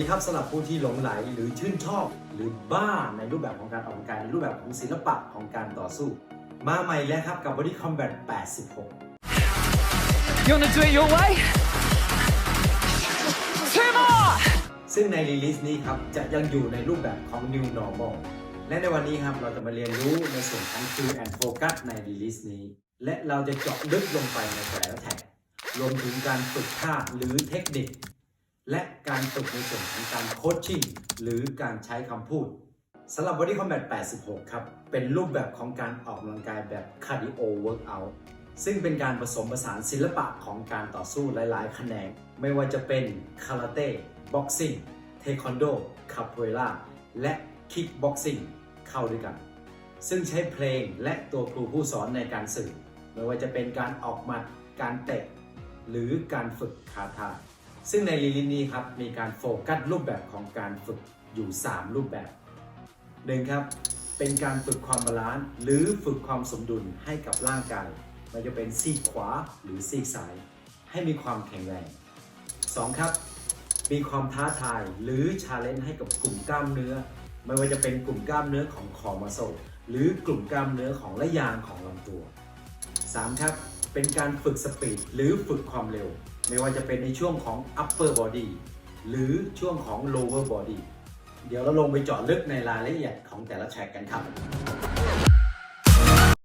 ครับสำหรับผู้ที่หลงไหลหรือชื่นชอบหรือบ้าในรูปแบบของการออกกำลังกายในรูปแบบของศิลปะของการต่อสู้ มาใหม่แล้วครับกับ Body Combat 86 You wanna do it your way? Two more! ซึ่งในรีลิสนี้ครับ จะยังอยู่ในรูปแบบของ New Normal และในวันนี้ครับเราจะมาเรียนรู้ในส่วนของ Fill and Focus ในรีลิสนี้ และเราจะเจาะลึกลงไปในแต่ละแท็กรวมถึงการฝึกท่าหรือเทคนิค และการฝึกในส่วนของการโคชชิ่งหรือการใช้คำพูดสำหรับ Body Combat 86 ครับ เป็นรูปแบบของการออกกำลังกายแบบ Cardio Workout ซึ่งเป็นการผสมผสานศิลปะของการต่อสู้หลายๆ แขนง ไม่ว่าจะเป็นคาราเต้ บ็อกซิ่ง เทควันโด คาโปเอล่า และคิกบ็อกซิ่งเข้าด้วยกัน ซึ่งใช้เพลงและตัวครูผู้สอนในการสื่อ ไม่ว่าจะเป็นการออกหมัด การเตะ หรือการฝึกคาถา ซึ่งในลีลินนี้ครับมีการโฟกัสรูปแบบของการฝึกอยู่ 3 รูปแบบหนึ่งครับเป็นการฝึกความบาลานซ์หรือฝึกความสมดุลให้กับร่างกายไม่ว่าจะเป็นซีกขวาหรือซีกซ้าย ให้มีความแข็งแรง 2. ครับ มีความท้าทายหรือชาเลนจ์ให้กับกลุ่มกล้ามเนื้อ ไม่ว่าจะเป็นกลุ่มกล้ามเนื้อของคอมาโซหรือกลุ่มกล้ามเนื้อของระยางของลำตัว 3. ครับเป็นการฝึกสปีดหรือฝึกความเร็วไม่ว่าจะเป็นในช่วงของ upper body หรือช่วงของ lower body เดี๋ยวเราลงไปเจาะลึกในรายละเอียดของแต่ละแท็กกันครับ